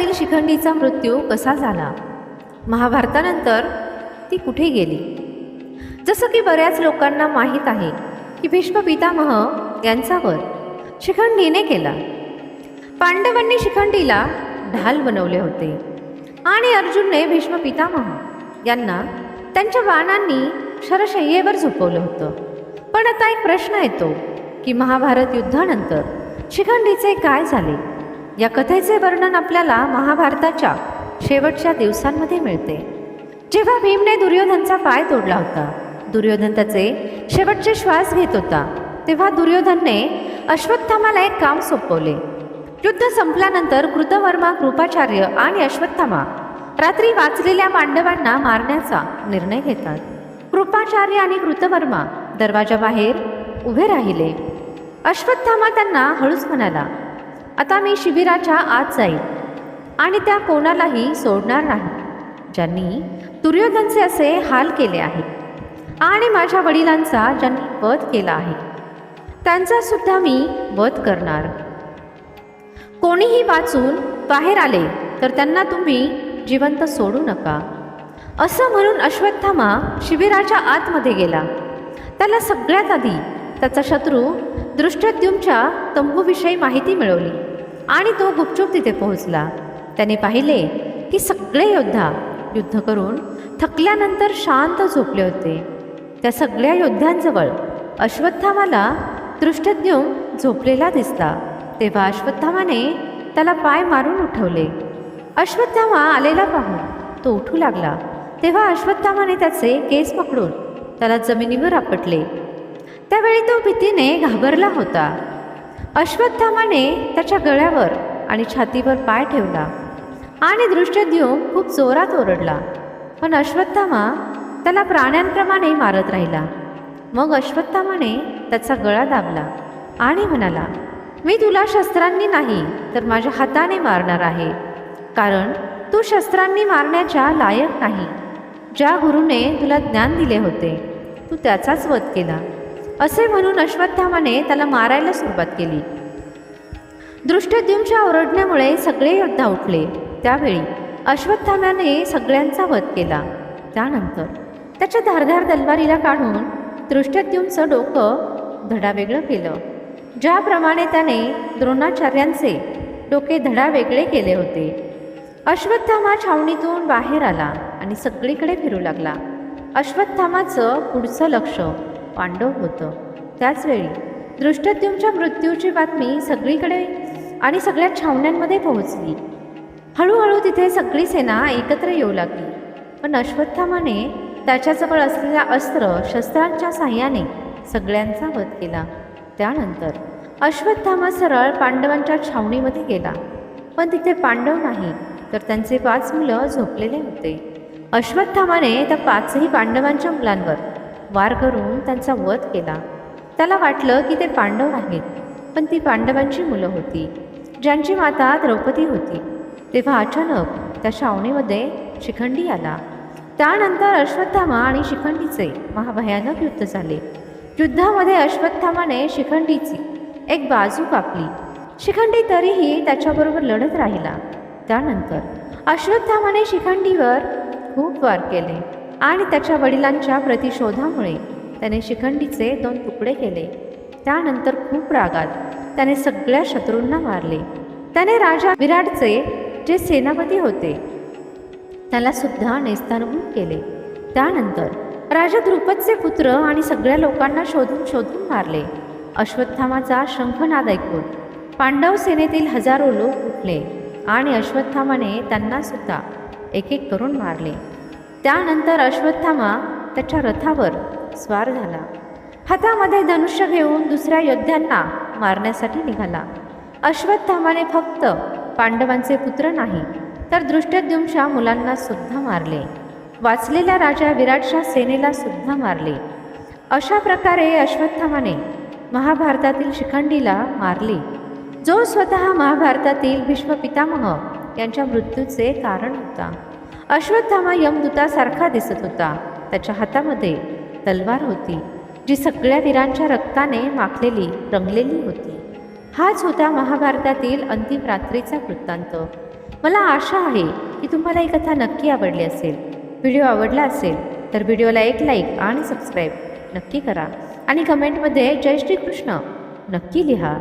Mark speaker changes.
Speaker 1: महाभारतातील शिखंडीचा मृत्यू कसा झाला? महाभारतानंतर ती कुठे गेली? जसं की बऱ्याच लोकांना माहीत आहे की भीष्म पितामह यांचा वध शिखंडीने केला. पांडवांनी शिखंडीला ढाल बनवले होते आणि अर्जुनने भीष्म पितामह यांना त्यांच्या बाणांनी शरशय्येवर झोपवलं होतं. पण आता एक प्रश्न येतो की महाभारत युद्धानंतर शिखंडीचे काय झाले? या कथेचे वर्णन आपल्याला महाभारताच्या शेवटच्या दिवसांमध्ये मिळते. जेव्हा भीमने दुर्योधनचा पाय तोडला होता दुर्योधन त्याचे शेवटचे श्वास घेत होता तेव्हा दुर्योधनने अश्वत्थामाला एक काम सोपवले. युद्ध संपल्यानंतर कृतवर्मा कृपाचार्य आणि अश्वत्थामा रात्री वाचलेल्या पांडवांना मारण्याचा निर्णय घेतात. कृपाचार्य आणि कृतवर्मा दरवाजाबाहेर उभे राहिले. अश्वत्थामा त्यांना हळूच म्हणाला आता मी शिबिराच्या आत जाईल आणि त्या कोणालाही सोडणार नाही. ज्यांनी दुर्योधनचे असे हाल केले आहेत. आणि माझ्या वडिलांचा ज्यांनी वध केला आहे. त्यांचा सुद्धा मी वध करणार. कोणीही वाचून बाहेर आले तर त्यांना तुम्ही जिवंत सोडू नका. असं म्हणून अश्वत्थामा शिबिराच्या आतमध्ये गेला. त्याला सगळ्यात आधी त्याचा शत्रू दृष्टद्युमच्या तंबूविषयी माहिती मिळवली आणि तो गुपचूप तिथे पोहोचला. त्याने पाहिले की सगळे योद्धा युद्ध करून थकल्यानंतर शांत झोपले होते. त्या सगळ्या योद्ध्यांजवळ अश्वत्थामाला दृष्टद्युम झोपलेला दिसला. तेव्हा अश्वत्थामाने त्याला पाय मारून उठवले. अश्वत्थामा आलेला पाहून तो उठू लागला. तेव्हा अश्वत्थामाने त्याचे केस पकडून त्याला जमिनीवर आपटले. त्यावेळी तो भीतीने घाबरला होता. अश्वत्थामाने त्याच्या गळ्यावर आणि छातीवर पाय ठेवला आणि दृष्टद्युम खूप जोरात ओरडला. पण अश्वत्थामा त्याला प्राण्यांप्रमाणे मारत राहिला. मग अश्वत्थामाने त्याचा गळा दाबला आणि म्हणाला मी तुला शस्त्रांनी नाही तर माझ्या हाताने मारणार आहे. कारण तू शस्त्रांनी मारण्याच्या लायक नाही. ज्या गुरुने तुला ज्ञान दिले होते तू त्याचाच वध केला. असे म्हणून अश्वत्थामाने त्याला मारायला सुरुवात केली. दृष्टद्युमच्या ओरडण्यामुळे सगळे योद्धा उठले. त्यावेळी अश्वत्थामाने सगळ्यांचा वध केला. त्यानंतर त्याच्या धारधार तलवारीला काढून दृष्टद्युमचं डोकं धडावेगळं केलं. ज्याप्रमाणे त्याने द्रोणाचार्यांचे डोके धडा वेगळे केले होते. अश्वत्थामा छावणीतून बाहेर आला आणि सगळीकडे फिरू लागला. अश्वत्थामाचं पुढचं लक्ष पांडव होतं. त्याचवेळी दृष्टद्युमच्या मृत्यूची बातमी सगळीकडे आणि सगळ्या छावण्यांमध्ये पोहोचली. हळूहळू तिथे सगळी सेना एकत्र येऊ लागली. पण अश्वत्थामाने त्याच्याजवळ असलेल्या अस्त्र शस्त्रांच्या साह्याने सगळ्यांचा वध केला. त्यानंतर अश्वत्थामा सरळ पांडवांच्या छावणीमध्ये गेला. पण तिथे पांडव नाही तर त्यांचे पाच मुलं झोपलेले होते. अश्वत्थामाने त्या पाचही पांडवांच्या मुलांवर वार करून त्यांचा वध केला. त्याला वाटलं की ते पांडव आहेत पण ती पांडवांची मुलं होती ज्यांची माता द्रौपदी होती. तेव्हा अचानक त्या शावणीमध्ये शिखंडी आला. त्यानंतर अश्वत्थामा आणि शिखंडीचे महाभयानक युद्ध झाले. युद्धामध्ये अश्वत्थामाने शिखंडीची एक बाजू कापली. शिखंडी तरीही त्याच्याबरोबर लढत राहिला. त्यानंतर अश्वत्थामाने शिखंडीवर खूप वार केले. आणि त्याच्या वडिलांच्या प्रतिशोधामुळे त्याने शिखंडीचे दोन तुकडे केले. त्यानंतर खूप रागात त्याने सगळ्या शत्रूंना मारले. त्याने राजा विराटचे जे सेनापती होते त्याला सुद्धा नेस्तानभूत केले. त्यानंतर राजा द्रुपदचे पुत्र आणि सगळ्या लोकांना शोधून शोधून मारले. अश्वत्थामाचा शंखनाद ऐकून पांडव सेनेतील हजारो लोक उठले आणि अश्वत्थामाने त्यांना सुद्धा एक एक करून मारले. त्यानंतर अश्वत्थामा त्याच्या रथावर स्वार झाला. हातामध्ये धनुष्य घेऊन दुसऱ्या योद्ध्यांना मारण्यासाठी निघाला. अश्वत्थामाने फक्त पांडवांचे पुत्र नाही तर दृष्टद्युमशा मुलांना सुद्धा मारले. वाचलेल्या राजा विराटच्या सेनेला सुद्धा मारले. अशा प्रकारे अश्वत्थामाने महाभारतातील शिखंडीला मारले. जो स्वतः महाभारतातील भीष्म पितामह यांच्या मृत्यूचे कारण होता. अश्वत्थामा यमदूतासारखा दिसत होता. त्याच्या हातामध्ये तलवार होती जी सगळ्या वीरांच्या रक्ताने माखलेली रंगलेली होती. हाच होता महाभारतातील अंतिम रात्रीचा वृत्तांत. मला आशा आहे की तुम्हाला ही कथा नक्की आवडली असेल. व्हिडिओ आवडला असेल तर व्हिडिओला एक लाईक आणि सबस्क्राईब नक्की करा. आणि कमेंटमध्ये जय श्रीकृष्ण नक्की लिहा.